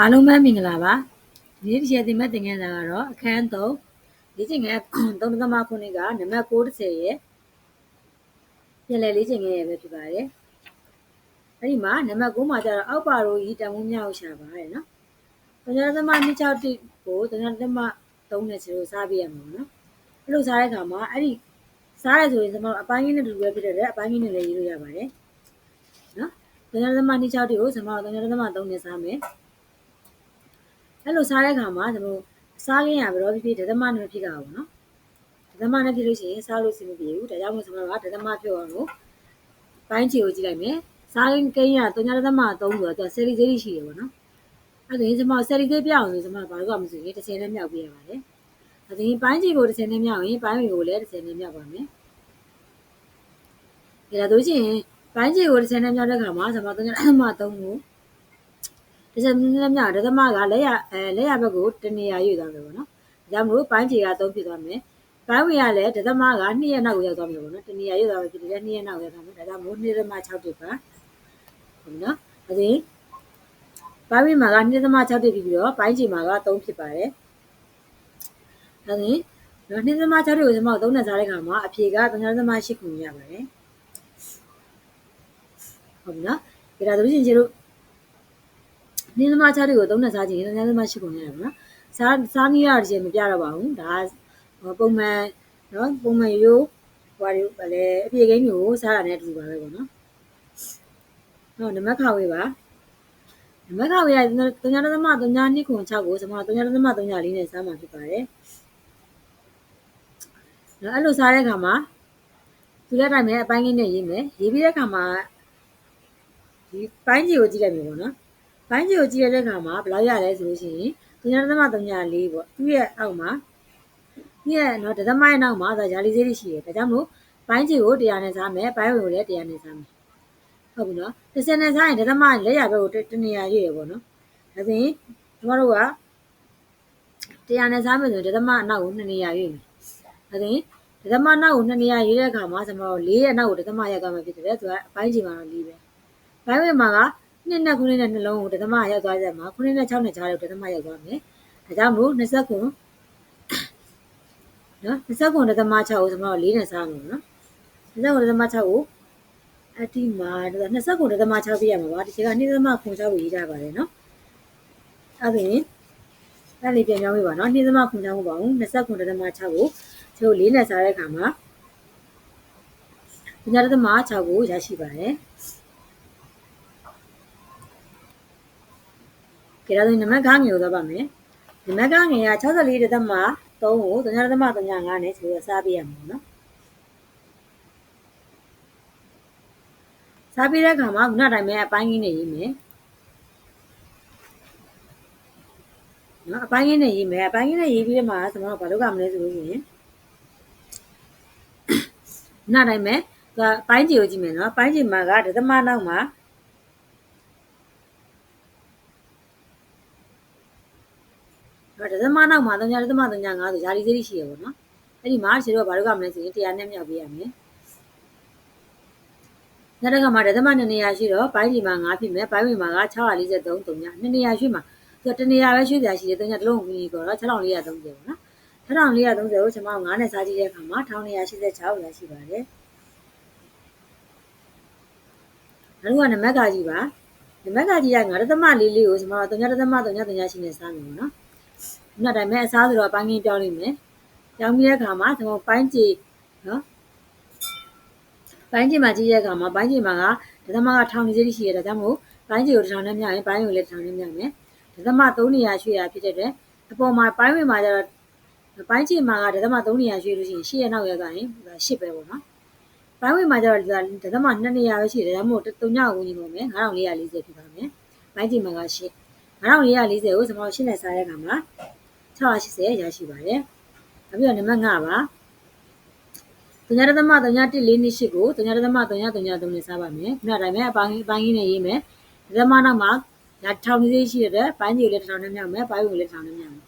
အားလုံးပဲမင်္ဂလာပါဒီနေ့ဒီရက်တင်မဲ့သင်ခန်းစာကတော့အခန်း3လေ့ကျင့်ခန်း3.9ခုနှစ်ကနံပါတ်60ရဲ့ပြန်လည်လေ့ကျင့်ခန်းရဲ့ပဲဖြစ်ပါတယ်အဲ့ဒီမှာနံပါတ်9မှာကျတော့အောက်ပါရိုးဤတန်ဖိုးများကိုရှာပါတယ်နော်တညာသမ26တိကိုတညာသမ3နဲ့0စားပြရမှာနော်အဲ့လိုစားတဲ့အခါမှာအဲ့ဒီစားရဆိုရင်ကျွန်တော်အပိုင်းကြီးနဲ့တူတူပဲဖြစ်တဲ့အပိုင်းကြီးနဲ့လည်းရေးလို့ရပါတယ်နော်တညာသမ26တိကိုကျွန်တော်တညာသမ3နဲ့စားမယ် အဲ့လိုစားတဲ့အခါမှာကျွန်တော်စားခင်းရဘယ်တော့ဖြစ်ဖြစ်ဒသမနဲ့ဖြစ်တာပေါ့နော်ဒသမနဲ့ဖြစ်လို့ရှိရင်စားလို့စင်မပြေဘူးဒါကြောင့်မို့ကျွန်တော်ကဒသမဖြစ်အောင်လို့ပိုင်းချီကိုကြည့်လိုက်မယ်စားခင်းကိန်းရ3ဒသမ3ဆိုတော့ဆယ်လီသေးရှိရပေါ့နော်အဲ့ဒါရင်ကျွန်မဆယ်လီသေးပြအောင်ဆိုကျွန်မဘာလို့ကမဆိုရင်တစ်စင်နဲ့မြောက်ပြရပါတယ်ဒါဆိုရင်ပိုင်းချီကိုတစ်စင်နဲ့မြောက်ရင်ပိုင်းဝီကိုလည်းတစ်စင်နဲ့မြောက်ပါမယ်ဒါဆိုရင်ပိုင်းချီကိုတစ်စင်နဲ့မြောက်တဲ့အခါမှာကျွန်မ3ဒသမ3ကို တစ်ချက်နည်းနည်းများဒသမကလက်ရအဲလက်ရဘက်ကိုတနေရာရွေ့သွားမယ်ပေါ့နော်။ဒါကြောင့်မလို့ပိုင်းခြေက3ဖြစ်သွားမယ်။ပိုင်းဝင်ကလည်းဒသမက2ရက်နောက်ကိုရောက်သွားမယ်ပေါ့နော်။တနေရာရွေ့သွားမယ်ဖြစ်တယ်2ရက်နောက်ရောက်သွားမယ်။ဒါကြောင့်မို့2ဒသမ6ဖြစ်ပါ။ဟုတ်နော်။ဒါဆိုရင်ပိုင်းဝင်မှာက2ဒသမ6ဖြစ်ပြီးတော့ပိုင်းခြေမှာက3ဖြစ်ပါတယ်။ဒါဆိုရင်နော်2ဒသမ6တွေကိုကျွန်တော်3နဲ့စားတဲ့ခါမှာအဖြေက3ဒသမ8ခုရပါတယ်။ဟုတ်နော်။ဒါဆိုရင်ကျတို့ နင်းသမားချတွေကိုသုံးနဲ့စားခြင်းနင်းသမားရှိကုန်ရတယ်ပေါ့နော်စားစားနည်းရခြင်းမပြတော့ပါဘူးဒါပုံမှန်နော်ပုံမှန်ရိုးဟိုဘာလဲအပြေကိန်းမျိုးစားတာနဲ့အတူပါပဲပေါ့နော်ဟုတ်နမခါဝေးပါနမခါဝေးက3ညသမ3ည2ခု6ကိုကျွန်မ3ညသမ3ည4နဲ့စားမှာဖြစ်ပါတယ်နော်အဲ့လိုစားတဲ့အခါမှာသူလက်တိုင်းမဲ့အပိုင်းကြီးနဲ့ရေးမယ်ရေးပြီးတဲ့အခါမှာဒီပိုင်းကြီးကိုကြည့်လိုက်မယ်ပေါ့နော် ဘိုင်းကြီးကိုကြည့်ရတဲ့အခါမှာဘယ်လောက်ရလဲဆိုလို့ရှိရင်3.34ပေါ့သူ့ရဲ့အောက်မှာသူ့ရဲ့နော်ဒသမရဲ့နောက်မှာဒါယာလီဈေးတွေရှိတယ်ဒါကြောင့်မို့ဘိုင်းကြီးကို100နဲ့စားမယ်ဘိုင်းဝင်ကိုလည်း100နဲ့စားမယ်ဟုတ်ပြီနော်30နဲ့စားရင်ဒသမလက်ရဘက်ကိုတနေရာရွေ့ရပေါ့နော်ဒါဆိုရင်ကျွန်တော်တို့က100နဲ့စားမယ်ဆိုရင်ဒသမအနောက်ကို2နေရာရွေ့မယ်ဒါဆိုရင်ဒသမနောက်ကို2နေရာရွေ့တဲ့အခါမှာကျွန်တော်တို့4ရဲ့နောက်ကိုဒသမရောက်သွားမှာဖြစ်တယ်သူကအပိုင်းကြီးမှာတော့4ပဲဘိုင်းဝင်မှာက နှစ်နဲ့ခုနှစ်နဲ့နှလုံးကိုဒသမရောက်သွားကြမှာခုနှစ်နဲ့6နဲ့ကြားလို့ဒသမရောက်သွားမယ်ဒါကြောင့်မို့20ခုနော်20ခုဒသမ6ကိုကျွန်တော်၄နဲ့စားမှာနော်20ခုဒသမ6ကိုအတိမှာ20ခုဒသမ6ပြရမှာပါဒီကနေ့ဒသမခွန်6ကိုရေးကြပါတယ်နော်အဲ့ဒါရင်အဲ့လေးပြန်ပြောင်းပေးပါနော်နေ့သမခွန်6ကိုပါဦး20ခုဒသမ6ကိုကျွန်တော်၄နဲ့စားတဲ့အခါမှာညဒသမ6ကိုရရှိပါတယ် ကဲဒါဆိုနံပါတ်9ငယ်ကိုသွားပါမယ်နံပါတ်9ငယ်က64တသမ3ကို3တသမ35နဲ့ဆိုရစားပေးရမှာနော်စားပေးတဲ့အခါမှာခုနတိုင်းပဲအပိုင်းကြီးနဲ့ရေးမယ်နော်အပိုင်းကြီးနဲ့ရေးမယ်အပိုင်းကြီးနဲ့ရေးပြီးတော့မှကျွန်တော်ဘာလုပ်ရမလဲဆိုလို့ရှိရင်ခုနတိုင်းပဲသူကပိုင်းကြီးကိုကြည့်မယ်နော်ပိုင်းကြီးမှာကဒသမနောက်မှာတော့ဒ သမနောက်မှာ3ညဒသမ3ည5ဆိုယာလီသေးရှိရပေါ့နော်အဲ့ဒီမှာခြေတော့ဘာလို့ကမလဲဆိုရင်100နဲ့မြောက်ပေးရမယ်ညတကမှာဒသမ2နေရာရှိတော့ပိုင်းဒီမှာ9ဖြစ်မယ်ပိုင်းဝင်မှာက643 3ည2နေရာရှိမှာသူကတနေရာပဲရွှေ့စရာရှိတယ်3ညတစ်လုံးဝင်ပြီးတော့6430ပေါ့နော်6430ကိုကျွန်မ9နဲ့စားကြည့်တဲ့အခါမှာ1986ရရှိပါတယ်နောက်တစ်ခုကနမက်ကကြီးပါနမက်ကကြီးက9ဒသမ4လေးကိုကျွန်မ3ညဒသမ3ည3ညရှိနေစားမယ်ပေါ့နော်ခု နတိုင်းပဲအစားဆိုတော့ပိုင်းကင်းပြောင်းလိမ့်မယ်ပြောင်းပြီးတဲ့အခါမှာကျွန်တော်ပိုင်းကြည်နော်ပိုင်းကြည်မှာကြည့်ရတဲ့အခါမှာပိုင်းကြည်မှာကဒသမကထောင်ကြီးရှိရတဲ့ဒါကြောင့်မို့ပိုင်းကြည်ကိုတစ်ထောင်နဲ့မြောက်ရင်ပိုင်းကိုလည်းတစ်ထောင်နဲ့မြောက်မယ်ဒသမ3နေရာရွှေ့ရဖြစ်တဲ့အတွက်အပေါ်မှာပိုင်းဝင်မှာကျတော့ပိုင်းကြည်မှာကဒသမ3နေရာရွှေ့လို့ရှိရင်ရှေ့ရနောက်ရသွားရင်10ပဲပေါ့နော်ပိုင်းဝင်မှာကျတော့ဒသမ2နေရာပဲရှိတယ်ဒါမှမဟုတ်3ညကိုဝင်ကြီးပုံမယ်9440ဖြစ်ပါမယ်ပိုင်းကြည်မှာက10 9440ကိုကျွန်တော်ရှင်းနေစားတဲ့အခါမှာ 680ရရှိပါတယ်။နောက်ပြီးတော့နံပါတ်5ပါ။3.3.148ကို3.3.3.3နဲ့စားပါမယ်။ခုနတိုင်းပဲအပိုင်းအပိုင်းကြီးနဲ့ရေးမယ်။ဒသမနောက်မှာဒါထောင်ကြီးရှိတဲ့ပိုင်းကြီးကိုလည်းတစ်ထောင်နဲ့မြောက်မယ်။ပိုင်းဝင်ကိုလည်းတစ်ထောင်နဲ့မြောက်မယ်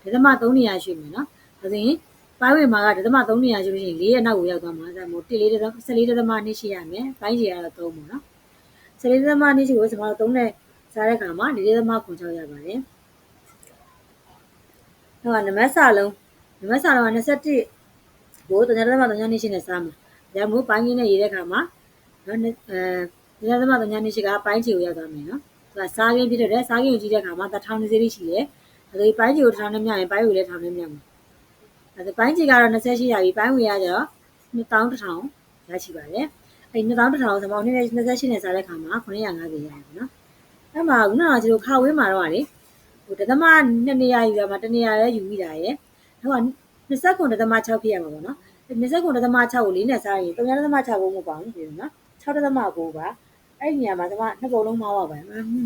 ။ဒသမ3နေရာရှိမယ်နော်။ဒါဆိုရင်ပိုင်းဝင်မှာကဒသမ3နေရာရှိလို့ရှိရင်4ရဲ့နောက်ကိုရောက်သွားမှာဒါမို့1 4ဒသမ14ဒသမ2ရှိရမယ်။ပိုင်းကြီးကတော့3ပေါ့နော်။14ဒသမ2ရှိကိုကျွန်တော်တို့3နဲ့စစားတဲ့အခါမှာလေးသမခွန်6ရပါတယ်။ ဟောနမစလုံးနမစလုံးက21ကိုတညာသမတညာနေရှိနဲ့စားမှာ။ဒါမျိုးပိုင်းကြီးနဲ့ရေးတဲ့အခါမှာနော်အဲတညာသမတညာနေရှိကပိုင်းချီကိုရောက်သွားမယ်နော်။သူကစားကင်းဖြစ်တဲ့စားကင်းကိုကြည့်တဲ့အခါမှာတစ်ထောင်20ရှိတယ်။အဲဒီပိုင်းချီကိုတစ်ထောင်နဲ့မြရင်ပိုင်းကိုလည်းတစ်ထောင်နဲ့မြမှာ။အဲဒီပိုင်းချီကတော့28ရပြီပိုင်းဝင်ရကြတော့2000တစ်ထောင်ရရှိပါတယ်။အဲဒီ2000တစ်ထောင်ဆိုတော့28နဲ့စားတဲ့အခါမှာ950ရတယ်ပေါ့နော်။အဲ့မှာခုနကကျွန်တော်ခါဝင်းမှာတော့လေ ဟိုတသမ2နေရာယူရမှာတနေရာလည်းယူမိတာရယ်။နောက်က29တသမ6ဖြစ်ရမှာပေါ့နော်။29တသမ6ကိုလေးနဲ့စားရင်3တသမ6ကိုမပေါ့ဘူးပြီနော်။6တသမ9ပါ။အဲ့ဒီနေရာမှာတမနှစ်ပုံလုံးမှားပါပါ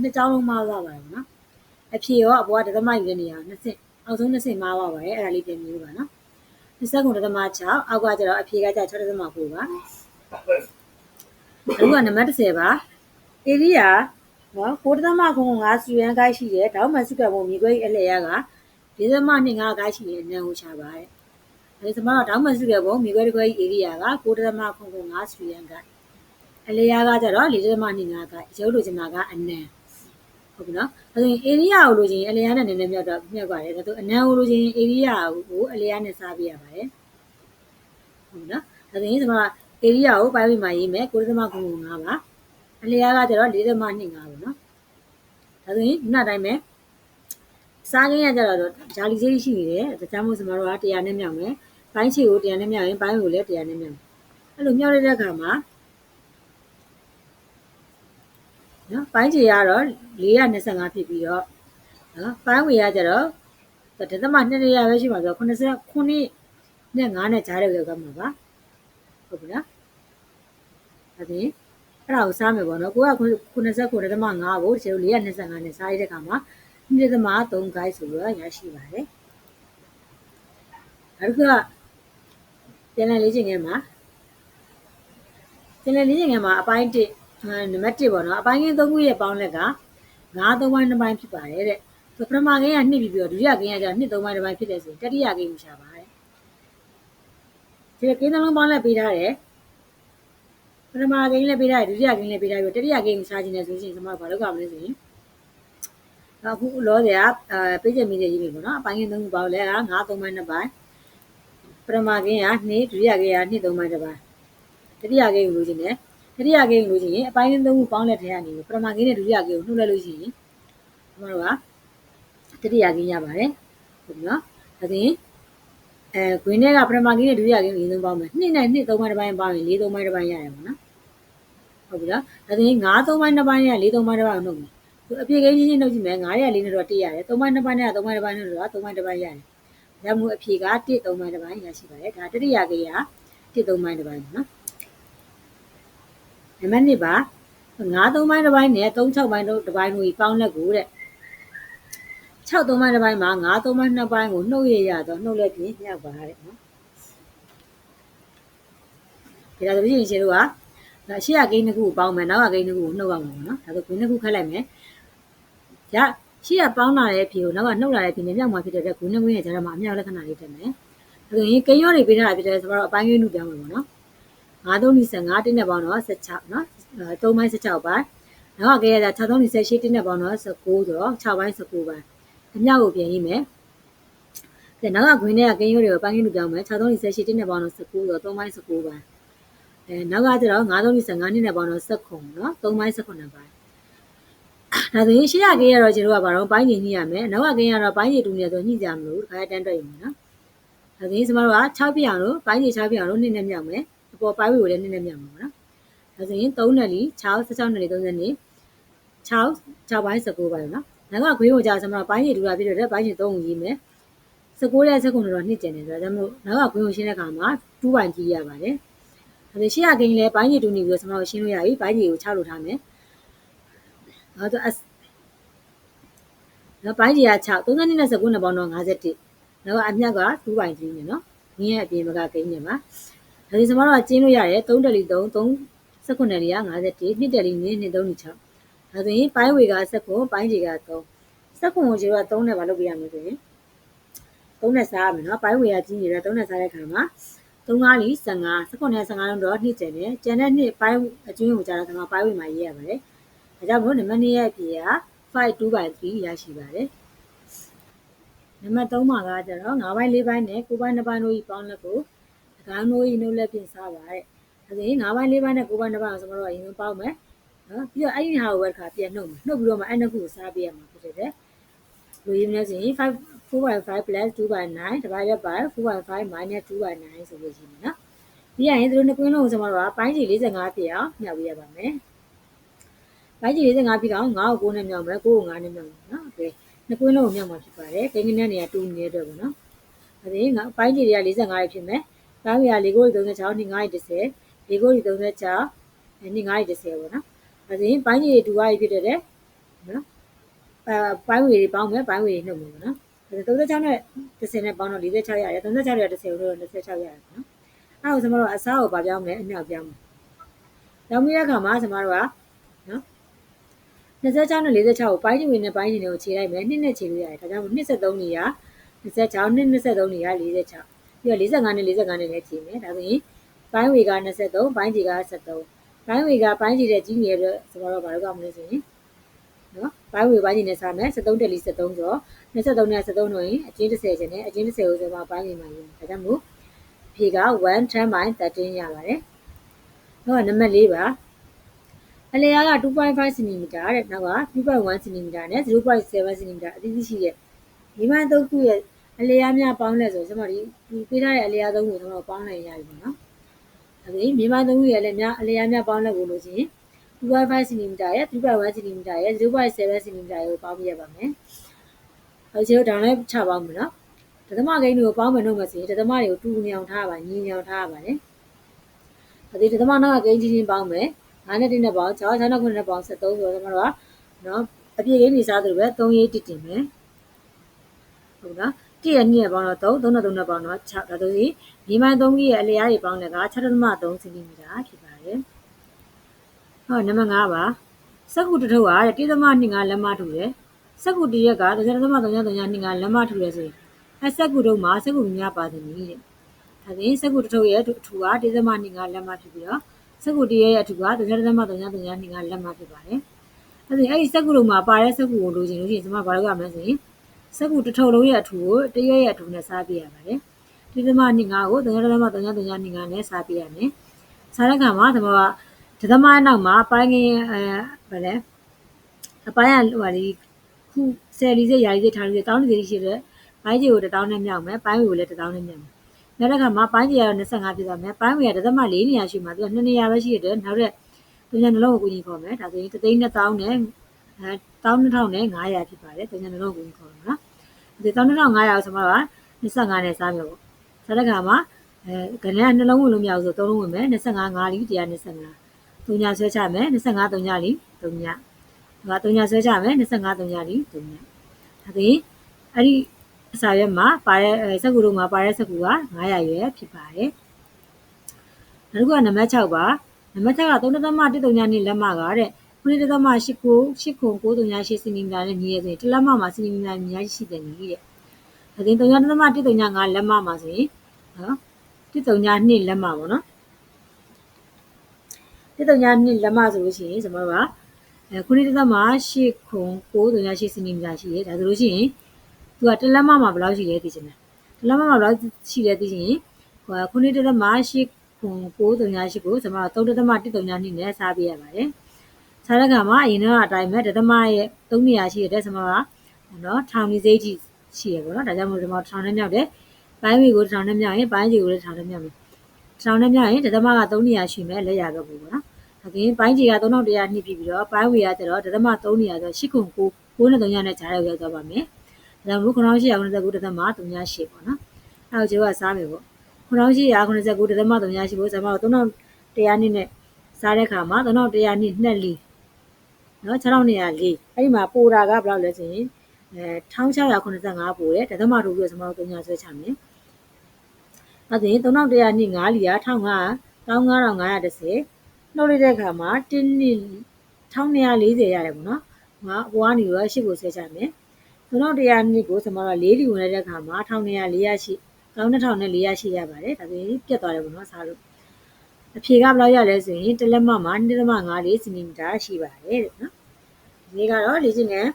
နှစ်ကြောင်းလုံးမှားပါပါနော်။အဖြေရောအပေါ်ကတသမယူတဲ့နေရာ20အောက်ဆုံး20မှားပါပါရဲ့အဲ့ဒါလေးပြင်မျိုးပါနော်။29တသမ6အောက်ကကျတော့အဖြေကကျ6တသမ9ပါ။အခုကနံပါတ်30ပါ။ area နော်ကိုတသမခုံ5စူရန်ကိုက်ရှိတယ်တောင်းမှစုကပုံမြေခွဲအလဲရကဒီသမ25ကိုက်ရှိတယ်နန်းကိုရှာပါတဲ့အဲဒီသမတော့တောင်းမှစုကပုံမြေခွဲတစ်ခွဲ area ကကိုတသမခုံ5စူရန်ကိုက်အလဲရကကျတော့၄သမ25ကိုက်ရုပ်လိုချင်တာကအနန်းဟုတ်ပြီနော်အဲဆိုရင် area ကိုလိုချင်အလဲရနဲ့နည်းနည်းမြောက်တော့မြောက်ပါတယ်ဒါဆိုအနန်းကိုလိုချင် area ကိုအလဲရနဲ့စားပြရပါတယ်ဟုတ်ပြီနော်အဲဆိုရင်သမက area ကိုပိုင်းပြီးမှရေးမယ်ကိုတသမခုံ5ပါ အလျားကကျတော့4.25ပေါ့နော်ဒါဆိုရင်ခုနတိုင်းပဲစားခင်းရကြတော့ဂျာလီစေးရှိနေတယ်ဒါကြောင့်မို့စမတို့က100နဲ့မြောက်မယ်ဘိုင်းချီကို100နဲ့မြောက်ရင်ဘိုင်းကိုလည်း100နဲ့မြောက်အဲ့လိုမြောက်တဲ့အခါမှာနော်ဘိုင်းချီကတော့425ဖြစ်ပြီးတော့နော်ဘိုင်းဝေရကြတော့ဒသမ2နေရပဲရှိမှာဆိုတော့89နဲ့5နဲ့ကြားတဲ့ရောက်ကမှာပါဟုတ်ပြီနော်ဒါပြင် အဲ့ဒါကိုစားမယ်ပေါ့နော်ကိုက89.5ကိုကျတို့425နဲ့စားရတဲ့အခါမှာ2.3 guide ဆိုတော့ရရှိပါတယ်နောက်တစ်ခုကပြန်လည်လေးချိန်ထဲမှာပြန်လည်လေးချိန်ထဲမှာအပိုင်း1နံပါတ်1ပေါ့နော်အပိုင်းကင်း3ခုရဲ့ပေါင်းလက်က9 3ပိုင်း2ပိုင်းဖြစ်ပါတယ်တဲ့ပထမကင်းက2ပြီးပြီးတော့ဒုတိယကင်းကကျတော့2 3ပိုင်း2ပိုင်းဖြစ်တယ်ဆိုရင်တတိယကင်းကိုရှာပါတယ်ဒီကင်းသလုံးပေါင်းလက်ပေးထားတယ် ပထမဂိမ်းလည်းပေးထားတယ်ဒုတိယဂိမ်းလည်းပေးထားပြီးတတိယဂိမ်းကိုစားခြင်းနဲ့ဆိုရင်ကျွန်တော်ဘာလုပ်ရမလဲဆိုရင်အခုလောဆယ်ကအဲပေးချက်မိတဲ့ရေးပြီပေါ့နော်အပိုင်းကင်းသုံးခုပေါင်းလဲက9 3ပိုင်း2ပိုင်းပထမဂိမ်းက2ဒုတိယဂိမ်းက2 3ပိုင်း2ပိုင်းတတိယဂိမ်းကိုလိုချင်တယ်တတိယဂိမ်းကိုလိုချင်ရင်အပိုင်းကင်းသုံးခုပေါင်းလက်ထဲကနေပထမဂိမ်းနဲ့ဒုတိယဂိမ်းကိုနှုတ်လိုက်လို့ရှိရင်ကျွန်တော်တို့ကတတိယဂိမ်းရပါတယ်ဟုတ်ပြီနော်ဒါဆိုရင်အဲဂွင်းထဲကပထမဂိမ်းနဲ့ဒုတိယဂိမ်းကိုရင်းသုံးပေါင်းမယ်2နဲ့2 3ပိုင်းတစ်ပိုင်းပေါင်းရင်4 3ပိုင်းတစ်ပိုင်းရတယ်ပေါ့နော် ဟုတ်ပြီလားဒါဆိုရင်9 3ပိုင်း2ပိုင်းနဲ့4 3ပိုင်းတစ်ပိုင်းကိုနှုတ်မယ်သူအပြည့်ကိန်းချင်းချင်းနှုတ်ကြည့်မယ်9ရက်4နဲ့တော့1ရတယ်3ပိုင်း2ပိုင်းနဲ့3ပိုင်းတစ်ပိုင်းနှုတ်တော့3ပိုင်းတစ်ပိုင်းရတယ်ဒါမှမဟုတ်အဖြေက1 3ပိုင်းတစ်ပိုင်းရရှိပါတယ်ဒါတတိယကိန်းက1 3ပိုင်းတစ်ပိုင်းနော်နံပါတ်1ပါ9 3ပိုင်းတစ်ပိုင်းနဲ့3 6ပိုင်းတစ်ပိုင်းကိုပေါင်းလက်ကိုတဲ့6 3ပိုင်းတစ်ပိုင်းမှာ9 3ပိုင်း2ပိုင်းကိုနှုတ်ရရတော့နှုတ်လက်ပြင်မြောက်ပါတဲ့နော်ဒါဆိုရင်ရှင်တို့က ဒါရှေ့ကဂိမ်းတစ်ခုကိုပေါင်းမယ်နောက်ကဂိမ်းတစ်ခုကိုနှုတ်ရမှာပေါ့နော်ဒါဆိုဂိမ်းတစ်ခုခတ်လိုက်မယ်ရရှေ့ကပေါင်းလာတဲ့ဖြေကိုနောက်ကနှုတ်လာတဲ့ဖြေနဲ့မြောက်မှာဖြစ်တဲ့အတွက်ဂိမ်းတစ်ခုရဲ့ကြားထဲမှာအမြောက်လက္ခဏာလေးတက်မယ်ဒါဆိုရင်ဂိမ်းရောတွေပေးထားတာဖြစ်တဲ့ဆိုတော့အပိုင်းဂိမ်းနုပြောင်းမယ်ပေါ့နော်9 3 25တင်းနဲ့ပေါင်းတော့16နော်3ပိုင်း16ပိုင်းနောက်ကဂိမ်းရတာ6 3 28တင်းနဲ့ပေါင်းတော့19ဆိုတော့6ပိုင်း19ပိုင်းအမြောက်ကိုပြင်ရေးမယ်ကဲနောက်ကဂိမ်းတွေကဂိမ်းရောတွေကိုပိုင်းဂိမ်းနုပြောင်းမယ်6 3 28တင်းနဲ့ပေါင်းတော့19ဆိုတော့3ပိုင်း19ပိုင်း အဲနောက်ကကျတော့935နှစ်နဲ့ပေါင်းတော့19နော်3ပိုင်း19ပိုင်းဒါဆိုရင်ရှေ့ရကင်းရတော့ကျွန်တော်ကဘာတော့ပိုင်းညင်ညှိရမယ်နောက်ကကင်းရတော့ပိုင်းညင်တူနေဆိုညှိကြမလို့ဒီခါတန်းတွေ့ရင်နော်ဒါဆိုရင်ကျမတို့က6ပြအောင်လို့ပိုင်းညင်6ပြအောင်လို့နှစ်နဲ့မြောက်မယ်အပေါ်ပိုင်းဝေကိုလည်းနှစ်နဲ့မြောက်မှာနော်ဒါဆိုရင်3နဲ့လီ6 16နဲ့လီ30နဲ့6 6ပိုင်း19ပိုင်းနော်နောက်ကခွေးကိုကြာကျမတို့ပိုင်းညင်တူတာပြည့်တော့ပိုင်းညင်3ကိုရေးမယ်19နဲ့19တော့နှစ်ကျင်တယ်ဆိုတော့ကျမတို့နောက်ကခွေးကိုရှင်းတဲ့အခါမှာ2ပိုင်းကြီးရပါတယ် ဒါရှေ့ရဂိမ်းလဲဘိုင်းကြီးတူနေပြီးတော့ကျွန်တော်ရှင်းလို့ရပြီဘိုင်းကြီးကိုချလို့ထားမယ်နောက်တော့နော်ဘိုင်းကြီးက6 32နဲ့19နဲ့ပေါင်းတော့51နောက်ကအမြတ်က2ဘိုင်း3နဲ့နော်ငင်းရဲ့အပြင်ဘက်ကဂိမ်းနေမှာဒါဒီကျွန်တော်တို့ကကျင်းလို့ရတယ်3တယ်လီ3 3 19လီက51နှစ်တယ်လီနင်း2 3 6ဒါဆိုရင်ဘိုင်းဝေက19ဘိုင်းကြီးက3 19ကိုကျတော့3နဲ့ပါလုပ်ပြရမယ်ဆိုရင်3နဲ့စားရမယ်နော်ဘိုင်းဝေကကြီးနေတော့3နဲ့စားတဲ့ခါမှာ 3ကားလီ15 19နဲ့15လုံးတော့နှစ်ကျန်တယ်ကျန်တဲ့နှစ်ပိုင်းအကျွင်းကိုကြာတော့ကျွန်တော်ပိုင်းဝင်မှာရေးရပါတယ်ဒါကြောင့်မို့နံပါတ်2ရဲ့အဖြေက5 2 by 3ရရှိပါတယ်နံပါတ်3မှာကကျတော့9ပိုင်း4ပိုင်းနဲ့9ပိုင်း2ပိုင်းတို့ဤပေါင်းလက်ကိုတကားတို့ဤနှုတ်လက်ပြင်စားပါတဲ့ဒါဆိုရင်9ပိုင်း4ပိုင်းနဲ့9ပိုင်း2ပိုင်းကိုကျွန်တော်တို့အရင်ပေါင်းမယ်နော်ပြီးတော့အဲ့ဒီဟာကိုပဲတစ်ခါပြန်နှုတ်မယ်နှုတ်ပြီးတော့မှအဲ့နှစ်ခုကိုစားပေးရမှာဖြစ်တဲ့လူရင်းနဲ့ဆိုရင်5 4.5 plus 2.9 divided by 4.5 minus 2.9ဆိုလို့ရှိမယ်နော်ပြီးရရင်သူတို့နှစ်ကွင်းလုံးကိုကျွန်တော်တို့ကပိုင်းခြေ45ပြည့်အောင်မျှဝေးရပါမယ်ပိုင်းခြေ45ပြည့်အောင်9ကို9နဲ့မျှမယ်9ကို9နဲ့မျှမယ်နော်ကဲနှစ်ကွင်းလုံးကိုမျှမှာဖြစ်ပါတယ်ကိန်းကနက်နေရတူနေတော့ဘူးနော်အဲဒီငါပိုင်းခြေတွေက45ရဖြစ်မယ်ပိုင်းခြေက4ကို36နဲ့9 30 4ကို36နဲ့9 30ပေါ့နော်အဲဒီပိုင်းခြေတွေတူရဖြစ်တဲ့နော်ပိုင်းဝေတွေပေါင်းမယ်ပိုင်းဝေတွေနှုတ်မယ်နော် 36နဲ့30နဲ့ပေါင်းတော့46ရတယ်36နဲ့30လို့26ရတယ်နော်အဲ့တော့ကျွန်တော်တို့အစားကိုဗာပြောင်းမယ်အမြောက်ပြောင်းမယ်ပြောင်းပြီးတဲ့အခါမှာကျွန်တော်တို့ကနော်26နဲ့46ကိုပိုင်းချင်ဝင်နဲ့ပိုင်းချင်တွေကိုခြေလိုက်မယ်နှစ်နဲ့ခြေလို့ရတယ်ဒါကြောင့်23နေရ26နှစ်23နေရ46ပြီးတော့45နဲ့45နဲ့လည်းခြေမယ်ဒါဆိုရင်ပိုင်းဝေက23ပိုင်းချီက73ပိုင်းဝေကပိုင်းချီတဲ့ကြီးငယ်တော့ကျွန်တော်တို့ဘာလို့ကမလဲဆိုရင်နော်ပိုင်းဝေပိုင်းချီနဲ့စားမယ်73တက်လီ73ဆိုတော့ 23နဲ့73တို့ရင်အကျဉ်း30ကျင်နဲ့အကျဉ်း30ကိုဆိုတော့ပိုင်းဝေမှာယူဒါကြောင့်မို့ဖြေက1 10 by 13ရပါတယ်။နောက်ကနံပါတ်၄ပါအလျားက2.5 cm တဲ့နောက်က2.1 cm နဲ့0.7 cm အသီးသီးရှိတဲ့ဒီမှသုံးခုရဲ့အလျားများပေါင်းလဲဆိုကျွန်တော်ဒီပေးထားတဲ့အလျားသုံးခုကျွန်တော်ပေါင်းလိုက်ရပြီပေါ့နော်။အဲဒီမြန်မာသုံးခုရဲ့လည်းများအလျားများပေါင်းလဲကိုလို့ရှိရင်2.5 cm ရဲ့3.1 cm ရဲ့0.7 cm ကိုပေါင်းပြရပါမယ်။ အဲဒီတော့ဒါလည်းချပေါင်းမယ်နော်။ဒသမဂိမ်းတွေကိုပေါင်းမယ်လို့မဆိုရင်ဒသမတွေကိုတူညောင်ထားပါညီညောင်ထားပါလေအဲဒီဒသမနောက်ကဂိမ်းကြီးချင်းပေါင်းမယ်9နဲ့1နဲ့ပေါင်း6 6နဲ့9နဲ့ပေါင်း73ဆိုတော့ကျွန်တော်တို့ကနော်အပြည့်ဂိမ်းနေစားသလိုပဲ3ရေးတစ်တင်မယ်ဟုတ်လားတည့်ရနှစ်ပေါင်းတော့3 3နဲ့3နဲ့ပေါင်းတော့6ဒါဆိုရင်ဒီမိုင်း3ကြီးရဲ့အလျားတွေပေါင်းတဲ့က6.3စင်တီမီတာဖြစ်ပါတယ်ဟောနံပါတ်5ပါစက္ကူတထုပ်က1.25လက်မထူတယ် စက္ကူတရက်က3.3.3.2လက်မထူတယ်ဆိုရင်အဆက်ကူတို့မှာစက်ကူများပါသည်နည်းတဲ့။ဒါပြင်စက်ကူတစ်ထုပ်ရဲ့အထူကဒေသမ2ကလက်မဖြစ်ပြီးတော့စက်ကူတရဲ့အထူက3.3.3.2ကလက်မဖြစ်ပါတယ်။ဒါပြင်အဲ့ဒီစက်ကူတို့မှာပါတဲ့စက်ကူကိုလိုချင်လို့ရှိရင်ကျွန်မဘာလုပ်ရမလဲဆိုရင်စက်ကူတစ်ထုပ်လုံးရဲ့အထူကိုတရဲ့ရဲ့အထူနဲ့စားပြရပါတယ်။ဒေသမ2ကို3.3.3.2နဲ့စားပြရမယ်။စားတဲ့အခါမှာကျွန်မကဒေသမနောက်မှာပိုင်းငင်းအဲဗါလဲအပိုင်းကဟိုဒီ ခုဆယ်လီစိရာလီစိထားလို့တောင်းနေစီရှိတဲ့ပိုင်းကြီးကို1000နဲ့မြောက်မယ်ပိုင်းဝေကိုလည်း1000နဲ့မြောက်မယ်နောက်တစ်ခါမှာပိုင်းကြီးကတော့25ဖြစ်သွားမယ်ပိုင်းဝေကတစ်သက်မှ4နေရာရှိမှာသူက2နေရာပဲရှိတဲ့နောက်တဲ့သူညာနှလုံးကိုကိုကြီးခေါ်မယ်ဒါဆိုရင်3သိန်း1000နဲ့အဲ12000နဲ့900ဖြစ်ပါတယ်သူညာနှလုံးကိုကိုကြီးခေါ်မယ်နော်ဒီ12500ဆိုမှတော့25နဲ့စားမယ်ပေါ့ဆက်တဲ့ခါမှာအဲခဏနှလုံးဝင်လို့မရဘူးဆို3လုံးဝင်မယ်25 5လီ125သူညာဆွဲချမယ်25 3ညလီ3ည ဒါက3ညဆွဲချမယ်25 3ညလီ3ညဒါဆိုရင်အဲ့ဒီအစာရွက်မှာပါတဲ့စက်ကူတို့မှာပါတဲ့စက်ကူက900ရွယ်ဖြစ်ပါတယ်။နောက်တစ်ခုကနံပါတ်6ပါနံပါတ်6က3.139နှစ်လက်မကတဲ့9.89 8998စင်တီမီတာနဲ့ညီရဲဆိုရင်တစ်လက်မမှာစင်တီမီတာများရှိတယ်ညီတဲ့။ဒါဆိုရင်3.139လက်မမှာဆိုရင်နော်1.2လက်မပေါ့နော်။1.2လက်မဆိုလို့ရှိရင်ကျွန်တော်တို့က အဲ9.8998စင်တီမီတာရှိတယ်ဒါဆိုလို့ရှိရင်သူကတလက်မမှာဘယ်လောက်ရှိလဲသိချင်တယ်တလက်မမှာဘယ်လောက်ရှိလဲသိချင်ဟိုခုနှစ်တလက်မရှိခွန်938ကိုကျွန်တော်တို့3.139နှစ်နဲ့စားပေးရပါတယ်စားတဲ့ခါမှာအရင်ကအတိုင်းပဲဒသမရဲ့3နေရာရှိရတဲ့ကျွန်တော်ကနော်ထောင်နေစိတ်ကြီးရှိရပေါ့နော်ဒါကြောင့်မို့ကျွန်တော်ထောင်နဲ့မြောက်တယ်ပိုင်းဝီကိုထောင်နဲ့မြောက်ရင်ပိုင်းကြီးကိုလည်းထောင်နဲ့မြောက်မယ်ထောင်နဲ့မြောက်ရင်ဒသမက3နေရာရှိမယ်လက်ရတော့ဘူးပေါ့နော် ဒါကင်းပိုင်းကြီးက3100နှစ်ပြပြီးတော့ပိုင်းဝီကကျတော့ဒသမ3နေရာဆို8ခွန်9 9နဲ့3ညနဲ့ဂျားရောက်ရောက်သွားပါမယ်ဒါမို့9899တသမ38ပေါ့နော်အဲတော့ကျွန်တော်ကစားမယ်ပေါ့9899တသမ38ဖို့ကျွန်တော်တို့3100နှစ်နဲ့စားတဲ့ခါမှာ3100နှစ်နှစ်လီနော်6204အဲ့ဒီမှာပိုတာကဘယ်လောက်လဲဆိုရင်အဲ1685ပိုတယ်တသမထိုးပြီးတော့ကျွန်တော်တို့300ဆွဲချမယ်အဲ့ဒါရင်3100နှစ်5လီက1500 15510 နှုတ်လိုက်တဲ့အခါမှာ1နှစ်1240ရတယ်ပေါ့နော်။ငါဘွားနေရောရှစ်ကိုဆွဲချမယ်။3100နှစ်ကိုကျွန်တော်တို့၄လီဝင်လိုက်တဲ့အခါမှာ1200 400ရှိ12000နဲ့400ရှိရပါတယ်ဒါပြင်ပြတ်သွားတယ်ပေါ့နော်စားလို့အဖြေကဘယ်လောက်ရလဲဆိုရင်တလက်မမှာ2.5လေးစင်တီမီတာရှိပါတယ်တဲ့နော်ဒီကတော့လေ့ကျင့်ခန်း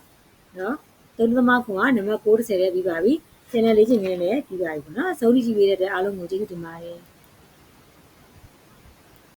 နော်သုံးသမခွန်ကနံပါတ်630ရဲ့ပြီးပါပြီကျန်တဲ့လေ့ကျင့်ခန်းလည်းပြီးပါပြီပေါ့နော်အဆုံးထိကြည့်ပေးတဲ့အတွက်အားလုံးကိုကျေးဇူးတင်ပါတယ်